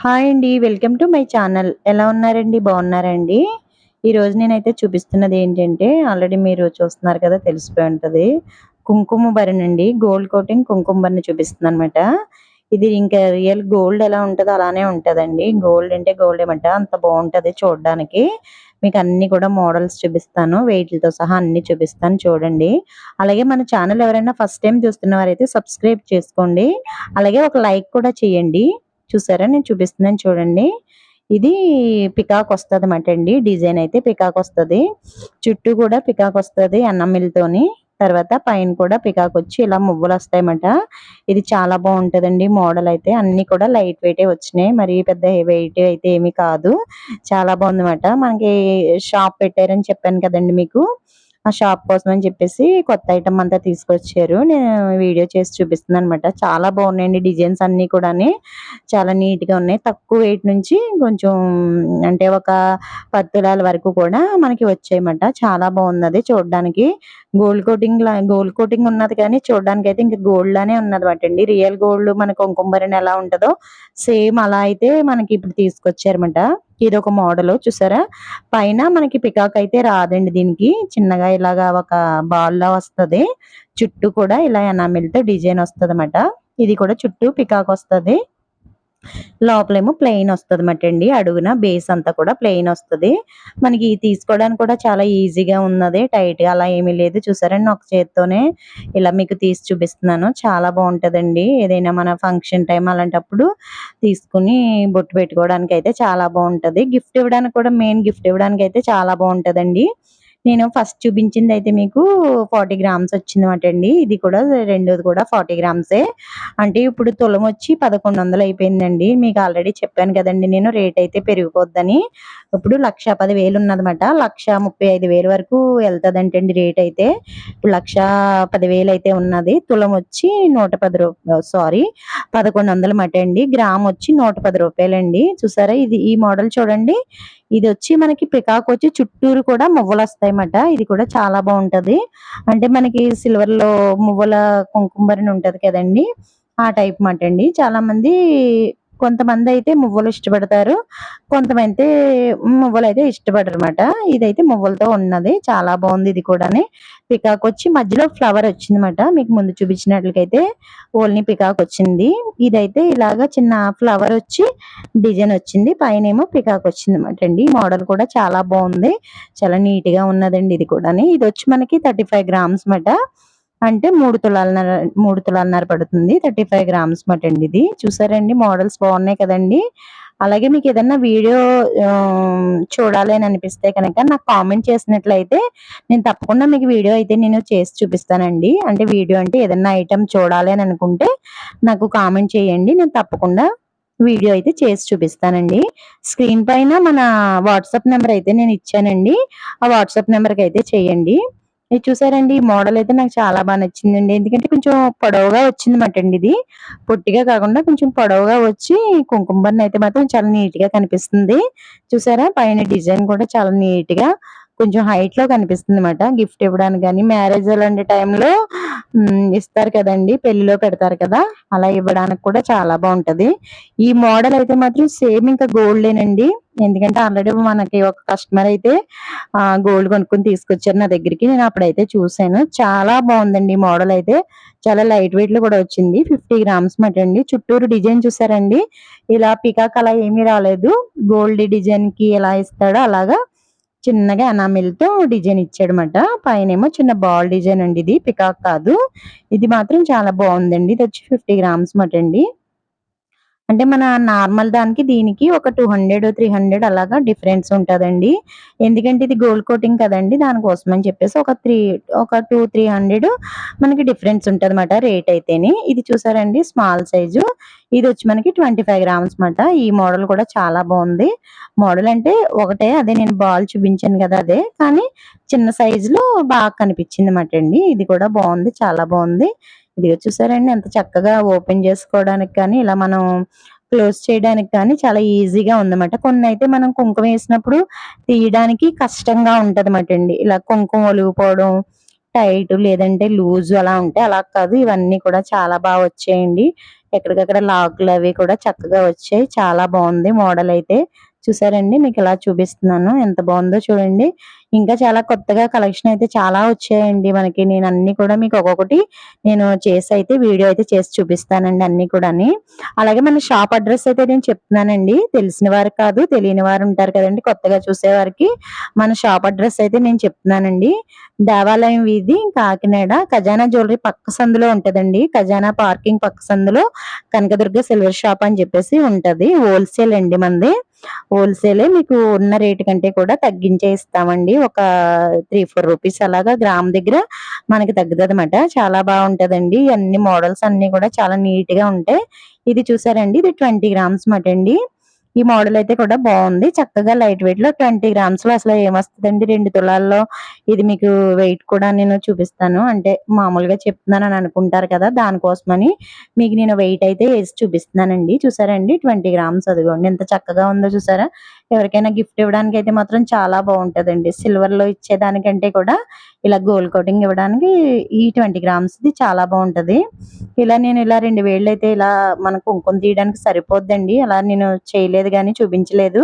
Hi అండి welcome to my channel. ఎలా ఉన్నారండి? బాగున్నారండి? ఈరోజు నేనైతే చూపిస్తున్నది ఏంటంటే ఆల్రెడీ మీరు చూస్తున్నారు కదా తెలిసిపోయి ఉంటుంది. కుంకుమ బరినండి గోల్డ్ కోటింగ్ కుంకుమ బరిని చూపిస్తుంది అనమాట ఇది ఇంకా రియల్ గోల్డ్ ఎలా ఉంటుందో అలానే ఉంటుందండి. గోల్డ్ అంటే గోల్డ్ ఏమంట అంత బాగుంటుంది చూడడానికి. మీకు అన్ని కూడా మోడల్స్ చూపిస్తాను వెయిట్లతో సహా అన్ని చూపిస్తాను చూడండి. అలాగే మన ఛానల్ ఎవరైనా ఫస్ట్ టైం చూస్తున్న వారైతే సబ్స్క్రైబ్ చేసుకోండి. అలాగే ఒక లైక్ కూడా చేయండి. చూసారా? నేను చూపిస్తున్నాను చూడండి. ఇది పికాక్ వస్తుంది అన్నమాట అండి. డిజైన్ అయితే పికాక్ వస్తుంది. చుట్టూ కూడా పికాక్ వస్తుంది అన్నమిల్తోని తర్వాత పైన కూడా పికాక్ వచ్చి ఇలా మువ్వలు వస్తాయన్నమాట ఇది చాలా బాగుంటుందండి మోడల్ అయితే. అన్ని కూడా లైట్ వెయిట్ వచ్చినాయి. మరి పెద్ద వెయిట్ అయితే ఏమీ కాదు. చాలా బాగుందన్నమాట. మనకి షాప్ పెట్టారని చెప్పాను కదండి మీకు. ఆ షాప్ కోసం అని చెప్పేసి కొత్త ఐటమ్ అంతా తీసుకొచ్చారు. నేను వీడియో చేసి చూపిస్తున్నాను అనమాట చాలా బాగున్నాయండి డిజైన్స్ అన్ని కూడా చాలా నీట్గా ఉన్నాయి. తక్కువ వెయిట్ నుంచి కొంచెం అంటే ఒక పది తులాల వరకు కూడా మనకి వచ్చాయన్నమాట. చాలా బాగున్నది చూడడానికి. గోల్డ్ కోటింగ్ గోల్డ్ కోటింగ్ ఉన్నది కానీ చూడడానికి అయితే ఇంకా గోల్డ్ లానే ఉన్నది అండి రియల్ గోల్డ్ మనకు కుంకుమరిని ఎలా ఉంటుందో సేమ్ అలా అయితే మనకి ఇప్పుడు తీసుకొచ్చారన్నమాట. ఇది ఒక మోడల్ చూసారా? పైన మనకి పికాక్ అయితే రాదండి దీనికి. చిన్నగా ఇలాగా ఒక బాల్ లా వస్తుంది. చుట్టూ కూడా ఇలా ఎనామిల్తో డిజైన్ వస్తుంది ఇది కూడా చుట్టూ పికాక్ వస్తుంది. లోపలేమో ప్లెయిన్ వస్తుంది అనమాట అండి అడుగున బేస్ అంతా కూడా ప్లెయిన్ వస్తుంది. మనకి తీసుకోవడానికి కూడా చాలా ఈజీగా ఉన్నది టైట్గా అలా ఏమీ లేదు. చూసారండి ఒక చేత్తోనే ఇలా మీకు తీసి చూపిస్తున్నాను. చాలా బాగుంటుందండి. ఏదైనా మన ఫంక్షన్ టైం అలాంటప్పుడు తీసుకుని బొట్టు పెట్టుకోవడానికి అయితే చాలా బాగుంటుంది. గిఫ్ట్ ఇవ్వడానికి కూడా మెయిన్ గిఫ్ట్ ఇవ్వడానికి అయితే చాలా బాగుంటుందండి. నేను ఫస్ట్ చూపించింది అయితే మీకు ఫార్టీ గ్రామ్స్ వచ్చిందన్నమాట అండి ఇది కూడా రెండోది కూడా ఫార్టీ గ్రామ్సే అంటే ఇప్పుడు తులం వచ్చి పదకొండు వందలు అయిపోయిందండి. మీకు ఆల్రెడీ చెప్పాను కదండి నేను రేట్ అయితే పెరిగిపోద్దని. ఇప్పుడు లక్ష పది వేలు ఉన్నదన్నమాట. లక్ష ముప్పై ఐదు వేలు వరకు వెళ్తుందంటండి రేట్ అయితే. ఇప్పుడు లక్ష పదివేలు అయితే ఉన్నది. తులం వచ్చి నూట పది రూపాయలు సారీ పదకొండు వందలు మట అండి గ్రామ్ వచ్చి నూట పది రూపాయలండి. చూసారా ఇది ఈ మోడల్ చూడండి. ఇది వచ్చి మనకి పికాక్ వచ్చి చుట్టూరు కూడా మువ్వలు వస్తాయన్నమాట ఇది కూడా చాలా బాగుంటది. అంటే మనకి సిల్వర్లో మువ్వల కుంకుమరిని ఉంటది కదండి. ఆ టైప్ మాట అండి చాలా మంది కొంతమంది అయితే మువ్వలు ఇష్టపడతారు కొంతమంది అయితే మువ్వలు అయితే ఇష్టపడరు అనమాట ఇదైతే మువ్వలతో ఉన్నది చాలా బాగుంది ఇది కూడా పికాక్ వచ్చి మధ్యలో ఫ్లవర్ వచ్చిందన్నమాట మీకు ముందు చూపించినట్లయితే ఓన్లీ పికాక్ వచ్చింది. ఇదైతే ఇలాగా చిన్న ఫ్లవర్ వచ్చి డిజైన్ వచ్చింది పైన ఏమో పికాక్ వచ్చింది అనమాట అండి మోడల్ కూడా చాలా బాగుంది చాలా నీట్గా ఉన్నదండి ఇది కూడాని. ఇది వచ్చి మనకి థర్టీ ఫైవ్ గ్రామ్స్ మాట అంటే మూడు తులాలన్నర మూడు తులాలన్నర పడుతుంది. థర్టీ ఫైవ్ గ్రామ్స్ మటండి అండి ఇది. చూసారండి మోడల్స్ బాగున్నాయి కదండి. అలాగే మీకు ఏదన్నా వీడియో చూడాలి అని అనిపిస్తే కనుక నాకు కామెంట్ చేసినట్లయితే నేను తప్పకుండా మీకు వీడియో అయితే నేను చేసి చూపిస్తానండి. అంటే వీడియో అంటే ఏదన్నా ఐటమ్ చూడాలి అని అనుకుంటే నాకు కామెంట్ చేయండి. నేను తప్పకుండా వీడియో అయితే చేసి చూపిస్తానండి. స్క్రీన్ పైన మన వాట్సాప్ నెంబర్ అయితే నేను ఇచ్చానండి. ఆ వాట్సాప్ నెంబర్కి అయితే చేయండి. ఇది చూసారండి ఈ మోడల్ అయితే నాకు చాలా బాగా నచ్చిందండి. ఎందుకంటే కొంచెం పొడవుగా వచ్చింది మాట అండి ఇది. పొట్టిగా కాకుండా కొంచెం పొడవుగా వచ్చి కుంకుమ అయితే మాత్రం చాలా నీట్గా కనిపిస్తుంది. చూసారా? పైన డిజైన్ కూడా చాలా నీట్గా కొంచెం హైట్లో కనిపిస్తుంది అనమాట గిఫ్ట్ ఇవ్వడానికి కానీ మ్యారేజ్ అలాంటి టైంలో ఇస్తారు కదండి పెళ్ళిలో పెడతారు కదా అలా ఇవ్వడానికి కూడా చాలా బాగుంటది. ఈ మోడల్ అయితే మాత్రం సేమ్ ఇంకా గోల్డేనండి ఎందుకంటే ఆల్రెడీ మనకి ఒక కస్టమర్ అయితే ఆ గోల్డ్ కొనుక్కొని తీసుకొచ్చారు నా దగ్గరికి. నేను అప్పుడైతే చూసాను చాలా బాగుందండి ఈ మోడల్ అయితే. చాలా లైట్ వెయిట్లో కూడా వచ్చింది. ఫిఫ్టీ గ్రామ్స్ మట అండి చుట్టూరు డిజైన్ చూసారండి. ఇలా పికాక్ అలా ఏమీ రాలేదు. గోల్డ్ డిజైన్కి ఎలా ఇస్తాడో అలాగా చిన్నగా అనామిల్తో డిజైన్ ఇచ్చాడనమాట పైన ఏమో చిన్న బాల్ డిజైన్ అండి ఇది పికాక్ కాదు. ఇది మాత్రం చాలా బాగుందండి. ఇది వచ్చి ఫిఫ్టీ గ్రామ్స్ మాట అండి అంటే మన నార్మల్ దానికి దీనికి ఒక టూ హండ్రెడ్ త్రీ హండ్రెడ్ అలాగా డిఫరెన్స్ ఉంటుందండి. ఎందుకంటే ఇది గోల్డ్ కోటింగ్ కదండి దానికోసం అని చెప్పేసి ఒక త్రీ ఒక టూ త్రీ హండ్రెడ్ మనకి డిఫరెన్స్ ఉంటుంది అనమాట రేట్ అయితేని. ఇది చూసారండి స్మాల్ సైజు. ఇది వచ్చి మనకి ట్వంటీ ఫైవ్ గ్రామ్స్ అనమాట ఈ మోడల్ కూడా చాలా బాగుంది. మోడల్ అంటే ఒకటే అదే నేను బాల్ చూపించాను కదా అదే. కానీ చిన్న సైజులో బాగా కనిపించింది అనమాట అండి. ఇది కూడా బాగుంది చాలా బాగుంది. ఇది చూసారండి ఎంత చక్కగా ఓపెన్ చేసుకోవడానికి కానీ ఇలా మనం క్లోజ్ చేయడానికి కానీ చాలా ఈజీగా ఉందన్నమాట. కొన్ని అయితే మనం కుంకుమ వేసినప్పుడు తీయడానికి కష్టంగా ఉంటదన్నమాట అండి. ఇలా కుంకుమ ఒలిగిపోవడం టైట్ లేదంటే లూజ్ అలా ఉంటే అలా కాదు ఇవన్నీ కూడా చాలా బాగా వచ్చాయండి. ఎక్కడికక్కడ లాక్లు అవి కూడా చక్కగా వచ్చాయి. చాలా బాగుంది మోడల్ అయితే. చూసారండి మీకు ఇలా చూపిస్తున్నాను ఎంత బాగుందో చూడండి. ఇంకా చాలా కొత్తగా కలెక్షన్ అయితే చాలా వచ్చాయండి మనకి. నేను అన్ని కూడా మీకు ఒక్కొక్కటి నేను చేసి అయితే వీడియో అయితే చేసి చూపిస్తానండి అన్ని కూడా అలాగే మన షాప్ అడ్రస్ అయితే నేను చెప్తున్నానండి. తెలిసిన వారు కాదు తెలియని వారు ఉంటారు కదండి కొత్తగా చూసేవారికి మన షాప్ అడ్రస్ అయితే నేను చెప్తున్నానండి. దేవాలయం వీధి కాకినాడ ఖజానా జ్యువెలరీ పక్క సందులో ఉంటదండి. ఖజానా పార్కింగ్ పక్క సందులో కనకదుర్గ సిల్వర్ షాప్ అని చెప్పేసి ఉంటది. హోల్సేల్ అండి మనది. హోల్సేలే మీకు ఉన్న రేటు కంటే కూడా తగ్గించే ఇస్తామండి ఒక త్రీ ఫోర్ రూపీస్ అలాగా గ్రామ్ దగ్గర మనకి తగ్గుతుంది అనమాట చాలా బాగుంటదండి. అన్ని మోడల్స్ అన్ని కూడా చాలా నీట్గా ఉంటాయి. ఇది చూసారండి? ఇది ట్వంటీ గ్రామ్స్ మాట అండి ఈ మోడల్ అయితే కూడా బాగుంది. చక్కగా లైట్ వెయిట్లో ట్వంటీ గ్రామ్స్లో అసలు ఏమొస్తుందండి రెండు తులాల్లో? ఇది మీకు వెయిట్ కూడా నేను చూపిస్తాను. అంటే మామూలుగా చెప్తున్నాను అని అనుకుంటారు కదా దానికోసమని. మీకు నేను వెయిట్ అయితే వేసి చూపిస్తున్నానండి. చూసారండి ట్వంటీ గ్రామ్స్ అదిగోండి. ఎంత చక్కగా ఉందో చూసారా? ఎవరికైనా గిఫ్ట్ ఇవ్వడానికి అయితే మాత్రం చాలా బాగుంటుందండి. సిల్వర్లో ఇచ్చేదానికంటే కూడా ఇలా గోల్డ్ కోటింగ్ ఇవ్వడానికి ఈ ట్వంటీ గ్రామ్స్ ది చాలా బాగుంటుంది. ఇలా నేను ఇలా రెండు వేళ్ళు అయితే ఇలా మన కుంకుమ తీయడానికి సరిపోద్దండి. అలా నేను చేయలేదు కానీ చూపించలేదు.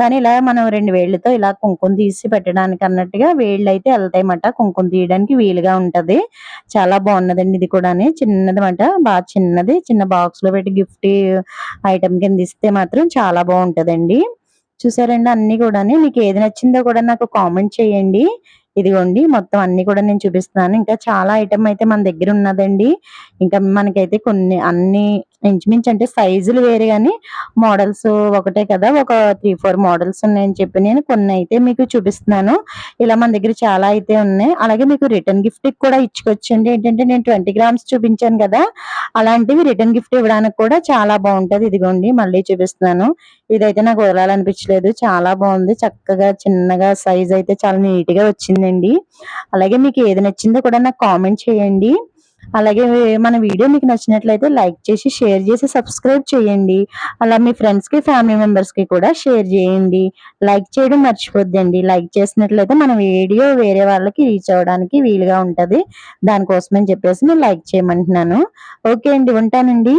కానీ ఇలా మనం రెండు వేళ్ళతో ఇలా కుంకుమ తీసి పెట్టడానికి అన్నట్టుగా వేళ్ళు అయితే వెళ్తాయన్నమాట. కుంకుమ తీయడానికి వీలుగా ఉంటుంది. చాలా బాగున్నదండి ఇది కూడా చిన్నది మాట బాగా చిన్నది. చిన్న బాక్స్లో పెట్టి గిఫ్ట్ ఐటమ్ కింద ఇస్తే మాత్రం చాలా బాగుంటుందండి. చూసారండి? అన్ని కూడా మీకు ఏది నచ్చిందో కూడా నాకు కామెంట్ చేయండి. ఇదిగోండి మొత్తం అన్ని కూడా నేను చూపిస్తున్నాను. ఇంకా చాలా ఐటమ్ అయితే మన దగ్గర ఉన్నదండి. ఇంకా మనకైతే కొన్ని అన్ని ఇంచుమించు అంటే సైజులు వేరే కానీ మోడల్స్ ఒకటే కదా. ఒక త్రీ ఫోర్ మోడల్స్ ఉన్నాయని చెప్పి నేను కొన్ని అయితే మీకు చూపిస్తున్నాను. ఇలా మన దగ్గర చాలా అయితే ఉన్నాయి. అలాగే మీకు రిటర్న్ గిఫ్ట్ కూడా ఇచ్చుకోవచ్చండి. ఏంటంటే నేను ట్వంటీ గ్రామ్స్ చూపించాను కదా. అలాంటివి రిటర్న్ గిఫ్ట్ ఇవ్వడానికి కూడా చాలా బాగుంటుంది. ఇదిగోండి మళ్ళీ చూపిస్తున్నాను. ఇదైతే నాకు వదలాలనిపించలేదు. చాలా బాగుంది. చక్కగా చిన్నగా సైజ్ అయితే చాలా నీట్గా వచ్చిందండి. అలాగే మీకు ఏది నచ్చిందో కూడా నాకు కామెంట్ చేయండి. అలాగే మన వీడియో మీకు నచ్చినట్లయితే లైక్ చేసి షేర్ చేసి సబ్స్క్రైబ్ చేయండి. అలా మీ ఫ్రెండ్స్కి ఫ్యామిలీ మెంబర్స్కి కూడా షేర్ చేయండి. లైక్ చేయడం మర్చిపోద్దండి. లైక్ చేసినట్లయితే మన వీడియో వేరే వాళ్ళకి రీచ్ అవ్వడానికి వీలుగా ఉంటుంది. దానికోసమని చెప్పేసి నేను లైక్ చేయమంటున్నాను. ఓకే అండి ఉంటానండి.